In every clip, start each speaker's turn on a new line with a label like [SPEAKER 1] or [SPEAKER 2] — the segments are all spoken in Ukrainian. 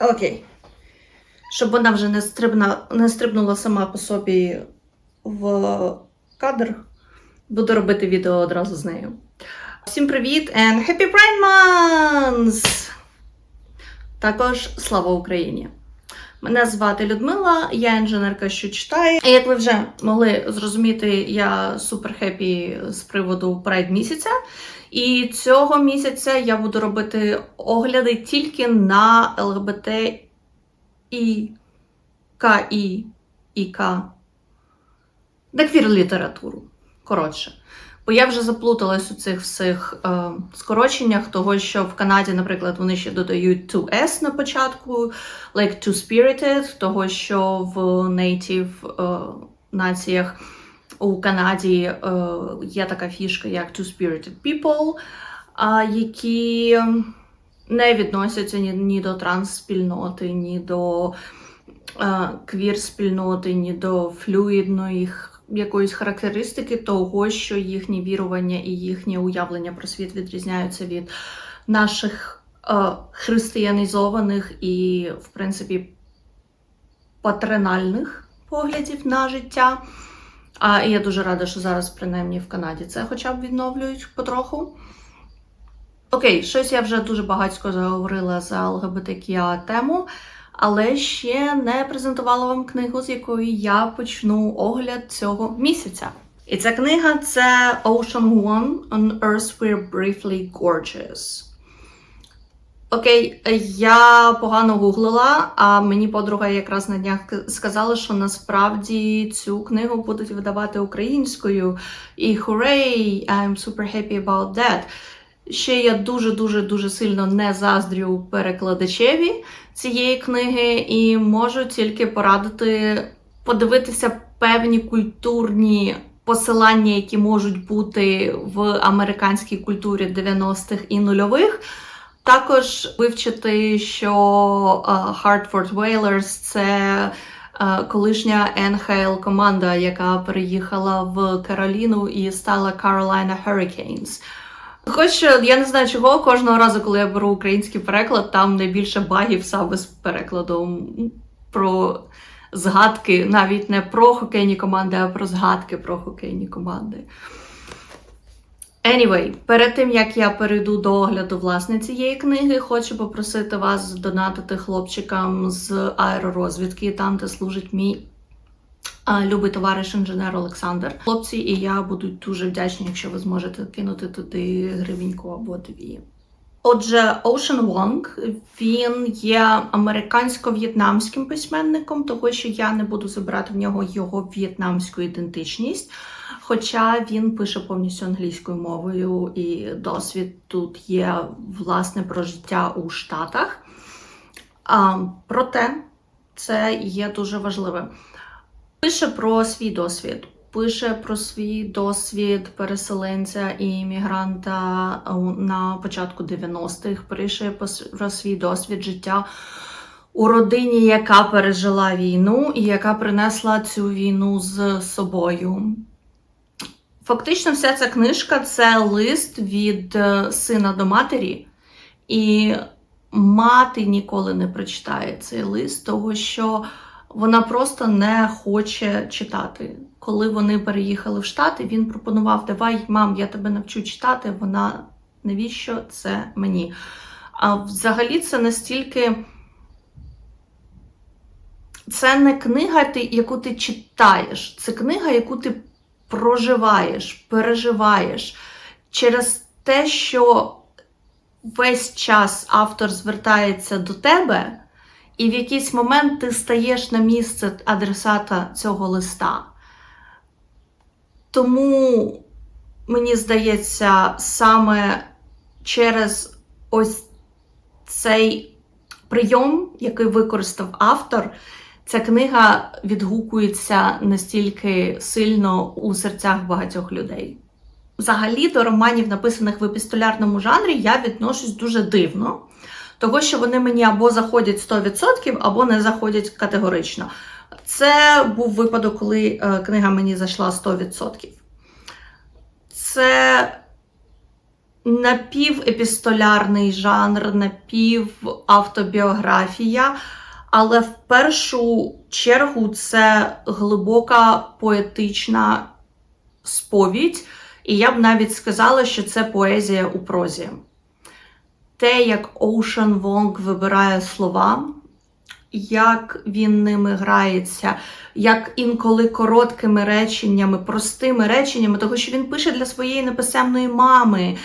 [SPEAKER 1] Окей. Щоб вона вже не, стрибна, не стрибнула сама по собі в кадр, буду робити відео одразу з нею. Всім привіт and Happy Pride Month! Також слава Україні! Мене звати Людмила, я інженерка, що читає. І як ви вже могли зрозуміти, я супер хеппі з приводу Pride місяця. І цього місяця я буду робити огляди тільки на ЛГБТ і КІ і К. На квір літературу. Коротше. Бо я вже заплуталась у цих всіх е, скороченнях, того що в Канаді, наприклад, вони ще додають 2S на початку, like two-spirited, того що в native е, націях у Канаді е, є така фішка, як two-spirited people, які не відносяться ні, ні до транс-спільноти, ні до е, квір-спільноти, ні до флюїдної якоїсь характеристики того, що їхні вірування і їхнє уявлення про світ відрізняються від наших е, християнізованих і, в принципі, патернальних поглядів на життя. А я дуже рада, що зараз, принаймні, в Канаді це хоча б відновлюють потроху. Окей, щось я вже дуже багатько заговорила за ЛГБТКІА тему, але ще не презентувала вам книгу, з якої я почну огляд цього місяця. І ця книга це Ocean One On Earth We're Briefly Gorgeous. Окей, я погано гуглила, а мені подруга якраз на днях сказала, що насправді цю книгу будуть видавати українською. І hooray, I'm super happy about that. Ще я дуже-дуже дуже сильно не заздрю перекладачеві цієї книги, і можу тільки порадити подивитися певні культурні посилання, які можуть бути в американській культурі 90-х і нульових. Також вивчити, що е, Hartford Whalers – це е, колишня НХЛ команда, яка переїхала в Кароліну і стала Carolina Hurricanes. Хоч е, я не знаю чого, кожного разу, коли я беру український переклад, там найбільше багів саме з перекладом про згадки, навіть не про хокейні команди, а про згадки про хокейні команди. Anyway, перед тим як я перейду до огляду власне цієї книги, хочу попросити вас донатити хлопчикам з аеророзвідки, там де служить мій любий товариш інженер Олександр. Хлопці і я будуть дуже вдячні, якщо ви зможете кинути туди гривеньку або дві. Отже, Ocean Wong, він є американсько-в'єтнамським письменником, того що я не буду забирати в нього його в'єтнамську ідентичність. Хоча він пише повністю англійською мовою, і досвід тут є власне про життя у Штатах. А, проте це є дуже важливим. Пише про свій досвід. Пише про свій досвід переселенця і іммігранта на початку 90-х. Пише про свій досвід життя у родині, яка пережила війну і яка принесла цю війну з собою. Фактично, вся ця книжка це лист від е, сина до матері, і мати ніколи не прочитає цей лист, того що вона просто не хоче читати. Коли вони переїхали в Штати, він пропонував: Давай, мам, я тебе навчу читати. Вона навіщо це мені? А взагалі це настільки. Це не книга, яку ти читаєш, це книга, яку ти проживаєш, переживаєш через те, що весь час автор звертається до тебе, і в якийсь момент ти стаєш на місце адресата цього листа. Тому, мені здається, саме через ось цей прийом, який використав автор, ця книга відгукується настільки сильно у серцях багатьох людей. Взагалі до романів, написаних в епістолярному жанрі, я відношусь дуже дивно, того що вони мені або заходять 100%, або не заходять категорично. Це був випадок, коли е, книга мені зайшла 100%. Це напівепістолярний жанр, напівавтобіографія, але в першу чергу це глибока поетична сповідь, і я б навіть сказала, що це поезія у прозі. Те, як Оушен Вонг вибирає слова, як він ними грається, як інколи короткими реченнями, простими реченнями, того, що він пише для своєї неписемної мами.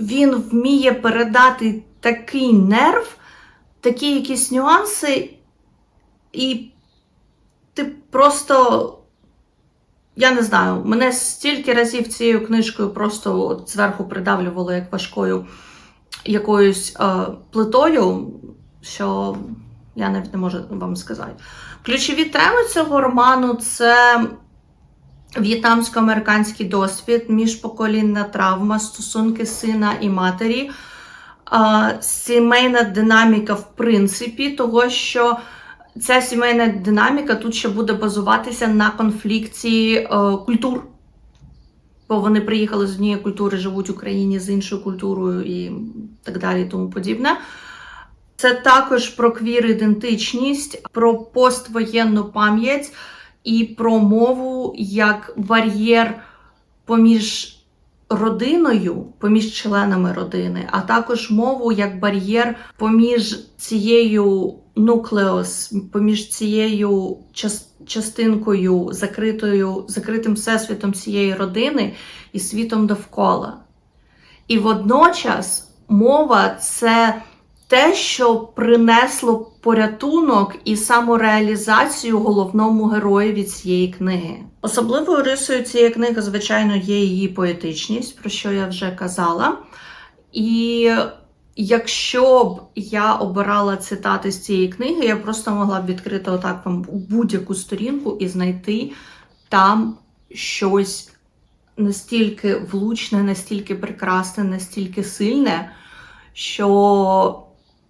[SPEAKER 1] Він вміє передати такий нерв, такі якісь нюанси, і ти просто. Я не знаю, мене стільки разів цією книжкою просто зверху придавлювало як важкою якоюсь е, плитою, що я навіть не можу вам сказати. Ключові теми цього роману це в'єтнамсько-американський досвід, міжпоколінна травма, стосунки сина і матері, сімейна динаміка, в принципі, того, що ця сімейна динаміка тут ще буде базуватися на конфлікті е, культур. Бо вони приїхали з однієї культури, живуть в Україні з іншою культурою і так далі, і тому подібне. Це також про квір-ідентичність, про поствоєнну пам'ять і про мову як бар'єр поміж родиною, поміж членами родини, а також мову як бар'єр поміж цією нуклеос, поміж цією частинкою, закритою, закритим всесвітом цієї родини і світом довкола. І водночас мова це те, що принесло порятунок і самореалізацію головному героєві цієї книги. Особливою рисою цієї книги, звичайно, є її поетичність, про що я вже казала. І якщо б я обирала цитати з цієї книги, я просто могла б відкрити отак вам будь-яку сторінку і знайти там щось настільки влучне, настільки прекрасне, настільки сильне, що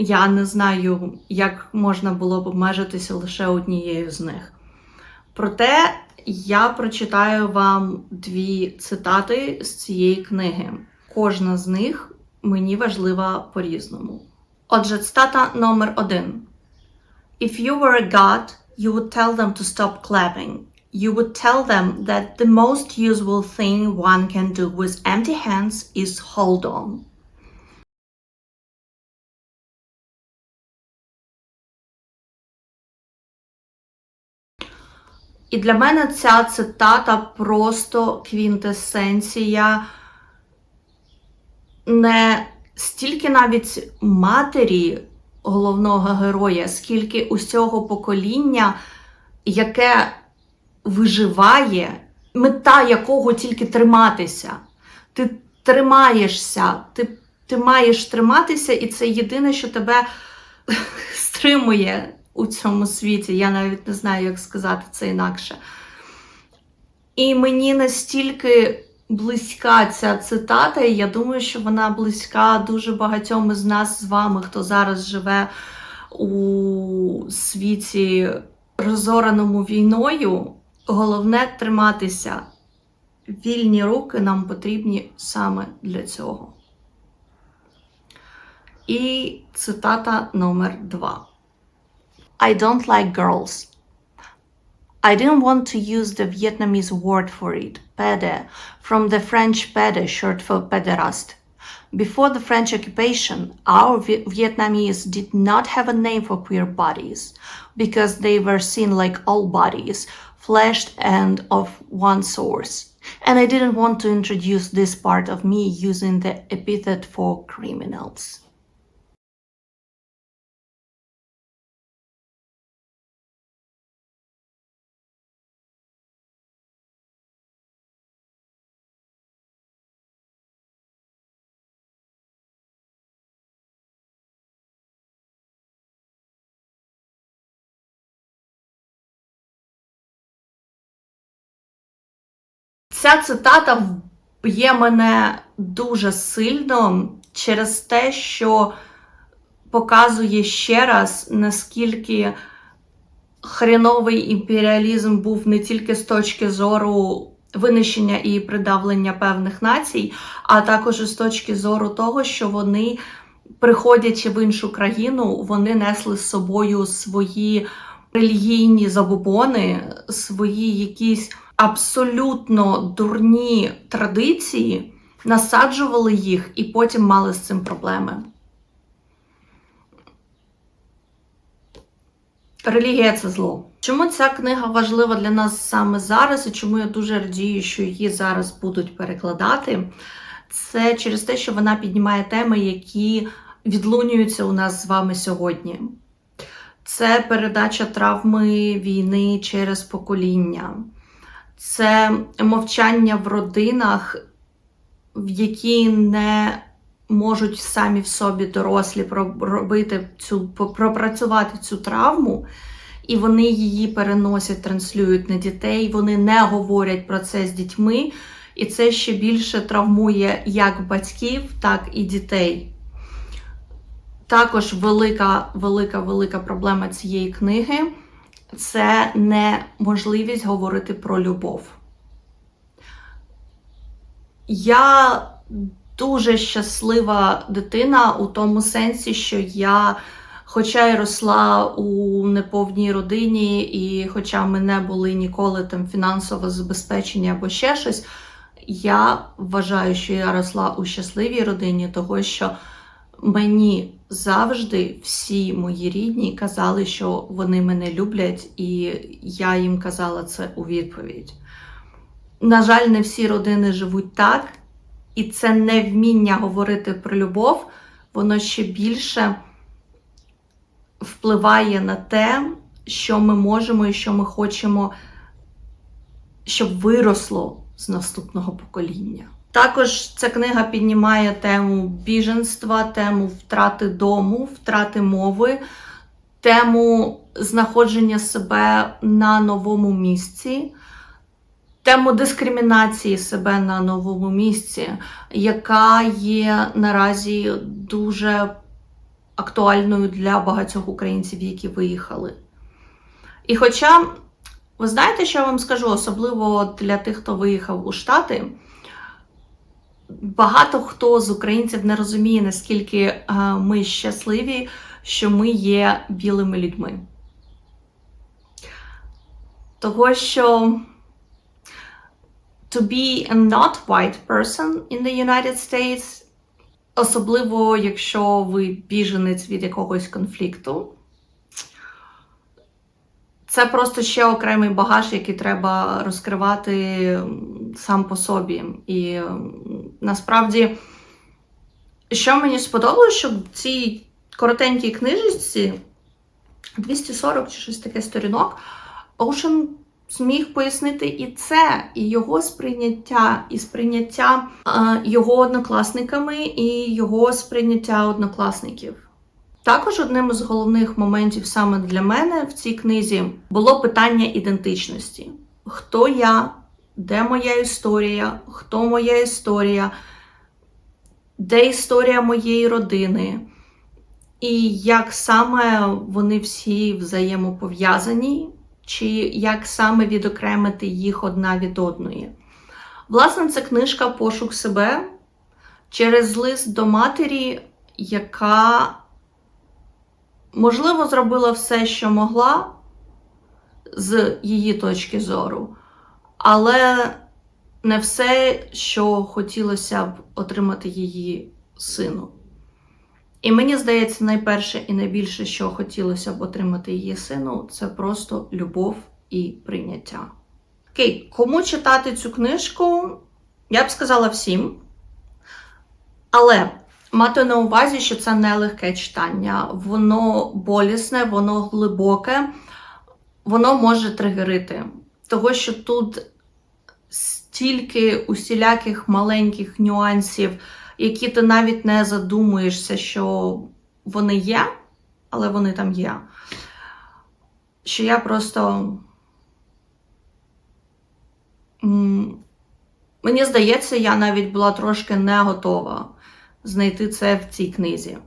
[SPEAKER 1] я не знаю, як можна було б обмежитися лише однією з них. Проте я прочитаю вам дві цитати з цієї книги. Кожна з них мені важлива по-різному. Отже, цитата номер один. If you were a god, you would tell them to stop clapping. You would tell them that the most useful thing one can do with empty hands is hold on. І для мене ця цитата просто квінтесенція не стільки навіть матері головного героя, скільки усього покоління, яке виживає, мета якого тільки триматися. Ти тримаєшся, ти, ти маєш триматися, і це єдине, що тебе стримує у цьому світі. Я навіть не знаю, як сказати це інакше. І мені настільки близька ця цитата, і я думаю, що вона близька дуже багатьом із нас з вами, хто зараз живе у світі, розораному війною. Головне триматися. Вільні руки нам потрібні саме для цього. І цитата номер два. I don't like girls. I didn't want to use the Vietnamese word for it, pede, from the French pede, short for pederast. Before the French occupation, our Vi- Vietnamese did not have a name for queer bodies because they were seen like all bodies, fleshed and of one source. And I didn't want to introduce this part of me using the epithet for criminals. Ця цитата вб'є мене дуже сильно через те, що показує ще раз, наскільки хреновий імперіалізм був не тільки з точки зору винищення і придавлення певних націй, а також з точки зору того, що вони, приходячи в іншу країну, вони несли з собою свої релігійні забобони, свої якісь абсолютно дурні традиції, насаджували їх і потім мали з цим проблеми. Релігія це зло. Чому ця книга важлива для нас саме зараз, і чому я дуже радію, що її зараз будуть перекладати? Це через те, що вона піднімає теми, які відлунюються у нас з вами сьогодні. Це передача травми війни через покоління, це мовчання в родинах, в які не можуть самі в собі дорослі проробити цю пропрацювати цю травму, і вони її переносять, транслюють на дітей. Вони не говорять про це з дітьми, і це ще більше травмує як батьків, так і дітей. Також велика, велика, велика проблема цієї книги це неможливість говорити про любов. Я дуже щаслива дитина у тому сенсі, що я, хоча й росла у неповній родині, і хоча ми не були ніколи там фінансово забезпечені або ще щось, я вважаю, що я росла у щасливій родині, того що мені завжди всі мої рідні казали, що вони мене люблять, і я їм казала це у відповідь. На жаль, не всі родини живуть так, і це невміння говорити про любов, воно ще більше впливає на те, що ми можемо і що ми хочемо, щоб виросло з наступного покоління. Також ця книга піднімає тему біженства, тему втрати дому, втрати мови, тему знаходження себе на новому місці, тему дискримінації себе на новому місці, яка є наразі дуже актуальною для багатьох українців, які виїхали. І хоча, ви знаєте, що я вам скажу, особливо для тих, хто виїхав у Штати. Багато хто з українців не розуміє, наскільки е, ми щасливі, що ми є білими людьми. Того, що to be a not white person in the United States, особливо якщо ви біженець від якогось конфлікту, це просто ще окремий багаж, який треба розкривати сам по собі. І насправді, що мені сподобалося, що в цій коротенькій книжці 240 чи щось таке сторінок, Оушен зміг пояснити і це, і його сприйняття, і сприйняття е, його однокласниками, і його сприйняття однокласників. Також одним із головних моментів саме для мене в цій книзі було питання ідентичності: хто я, де моя історія, хто моя історія, де історія моєї родини, і як саме вони всі взаємопов'язані, чи як саме відокремити їх одна від одної. Власне, це книжка Пошук себе через лист до матері, яка можливо, зробила все, що могла з її точки зору, але не все, що хотілося б отримати її сину. І мені здається, найперше і найбільше, що хотілося б отримати її сину, це просто любов і прийняття. Окей, кому читати цю книжку, я б сказала всім. Але мати на увазі, що це не легке читання, воно болісне, воно глибоке, воно може тригерити. Того, що тут стільки усіляких маленьких нюансів, які ти навіть не задумуєшся, що вони є, але вони там є. Що я просто. Мені здається, я навіть була трошки не готова знайти це в цій книзі.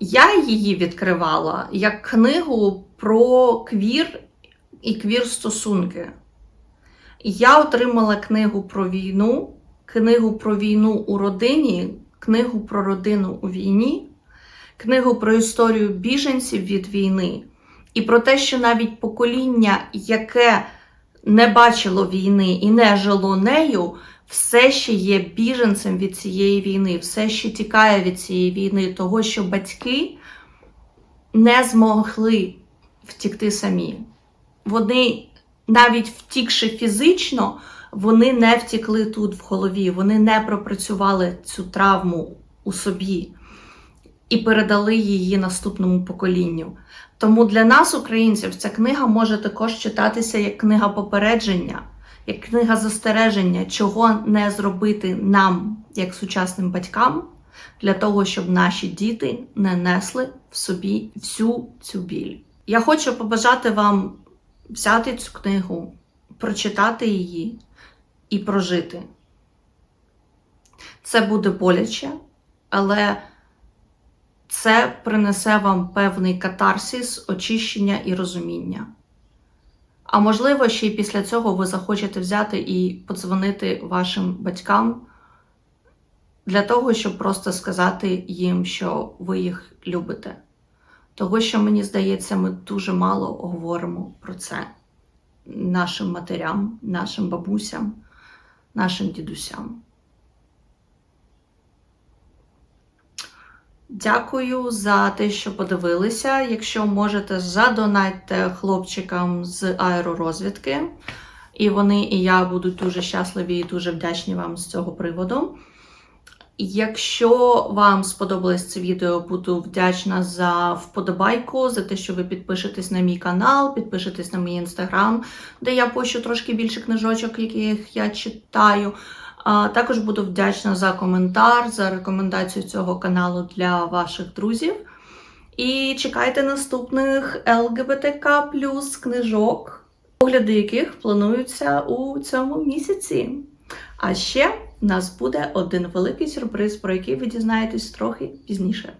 [SPEAKER 1] Я її відкривала як книгу про квір і квір стосунки. Я отримала книгу про війну, книгу про війну у родині, книгу про родину у війні, книгу про історію біженців від війни і про те, що навіть покоління, яке не бачило війни і не жило нею, все ще є біженцем від цієї війни, все ще тікає від цієї війни, того, що батьки не змогли втікти самі. Вони, навіть втікши фізично, вони не втікли тут в голові, вони не пропрацювали цю травму у собі і передали її наступному поколінню. Тому для нас, українців, ця книга може також читатися як книга попередження, як книга застереження, чого не зробити нам, як сучасним батькам, для того, щоб наші діти не несли в собі всю цю біль. Я хочу побажати вам взяти цю книгу, прочитати її і прожити. Це буде боляче, але це принесе вам певний катарсис, очищення і розуміння. А можливо, ще й після цього ви захочете взяти і подзвонити вашим батькам для того, щоб просто сказати їм, що ви їх любите. Того, що мені здається, ми дуже мало говоримо про це нашим матерям, нашим бабусям, нашим дідусям. Дякую за те, що подивилися. Якщо можете, задонайте хлопчикам з аеророзвідки. І вони, і я будуть дуже щасливі і дуже вдячні вам з цього приводу. Якщо вам сподобалось це відео, буду вдячна за вподобайку, за те, що ви підпишетесь на мій канал, підпишетесь на мій інстаграм, де я пощу трошки більше книжочок, яких я читаю. А Також буду вдячна за коментар, за рекомендацію цього каналу для ваших друзів. І чекайте наступних ЛГБТК плюс книжок, огляди яких плануються у цьому місяці. А ще в нас буде один великий сюрприз, про який ви дізнаєтесь трохи пізніше.